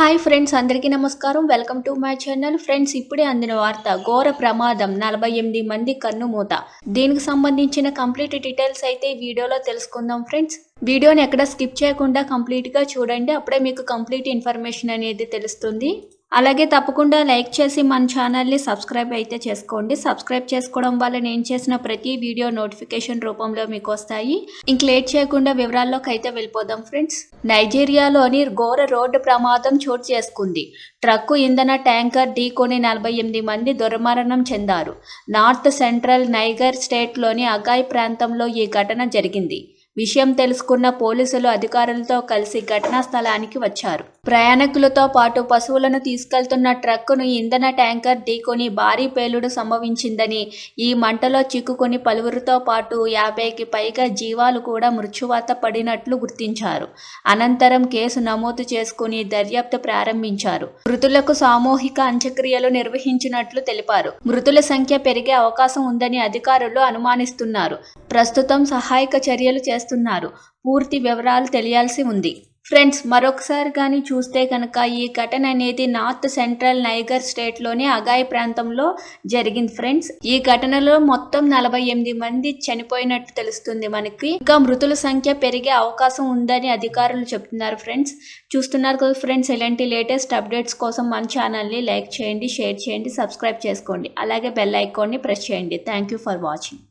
Hi friends అందరికీ నమస్కారం. Welcome to my channel. Friends ఇప్పుడే అందిన వార్త ఘోర ప్రమాదం నలభై ఎనిమిది మంది కన్నుమూత దీనికి సంబంధించిన కంప్లీట్ డీటెయిల్స్ అయితే వీడియోలో తెలుసుకుందాం ఫ్రెండ్స్. వీడియోని ఎక్కడ స్కిప్ చేయకుండా కంప్లీట్గా చూడండి. అప్పుడే మీకు కంప్లీట్ ఇన్ఫర్మేషన్ అనేది తెలుస్తుంది. అలాగే తప్పకుండా లైక్ చేసి మన ఛానల్ని సబ్స్క్రైబ్ అయితే చేసుకోండి. సబ్స్క్రైబ్ చేసుకోవడం వల్ల నేను చేసిన ప్రతి వీడియో నోటిఫికేషన్ రూపంలో మీకు వస్తాయి. ఇంక లేట్ చేయకుండా వివరాల్లోకి అయితే వెళ్ళిపోదాం ఫ్రెండ్స్. నైజీరియాలోని ఘోర రోడ్డు ప్రమాదం చోటు చేసుకుంది. ట్రక్కు ఇంధన ట్యాంకర్ ఢీకొని నలభై ఎనిమిది మంది దుర్మరణం చెందారు. నార్త్ సెంట్రల్ నైగర్ స్టేట్లోని అగాయ్ ప్రాంతంలో ఈ ఘటన జరిగింది. విషయం తెలుసుకున్న పోలీసులు అధికారులతో కలిసి ఘటనా స్థలానికి వచ్చారు. ప్రయాణికులతో పాటు పశువులను తీసుకెళ్తున్న ట్రక్కును ఇంధన ట్యాంకర్ ఢీకొని భారీ పేలుడు సంభవించిందని ఈ మంటలో చిక్కుకొని పలువురితో పాటు యాభైకి పైగా జీవాలు కూడా మృత్యువాత పడినట్లు గుర్తించారు. అనంతరం కేసు నమోదు చేసుకుని దర్యాప్తు ప్రారంభించారు. మృతులకు సామూహిక అంత్యక్రియలు నిర్వహించినట్లు తెలిపారు. మృతుల సంఖ్య పెరిగే అవకాశం ఉందని అధికారులు అనుమానిస్తున్నారు. ప్రస్తుతం సహాయక చర్యలు చేస్తున్నారు. పూర్తి వివరాలు తెలియాల్సి ఉంది. ఫ్రెండ్స్ మరొకసారి కానీ చూస్తే కనుక ఈ ఘటన అనేది నార్త్ సెంట్రల్ నైగర్ స్టేట్లోని అగాయ్ ప్రాంతంలో జరిగింది ఫ్రెండ్స్. ఈ ఘటనలో మొత్తం నలభై ఎనిమిది మంది చనిపోయినట్టు తెలుస్తుంది మనకి. ఇంకా మృతుల సంఖ్య పెరిగే అవకాశం ఉందని అధికారులు చెప్తున్నారు ఫ్రెండ్స్. చూస్తున్నారు కదా ఫ్రెండ్స్ ఇలాంటి లేటెస్ట్ అప్డేట్స్ కోసం మన ఛానల్ని లైక్ చేయండి షేర్ చేయండి సబ్స్క్రైబ్ చేసుకోండి. అలాగే బెల్ ఐకాన్ని ప్రెస్ చేయండి. Thank you for watching.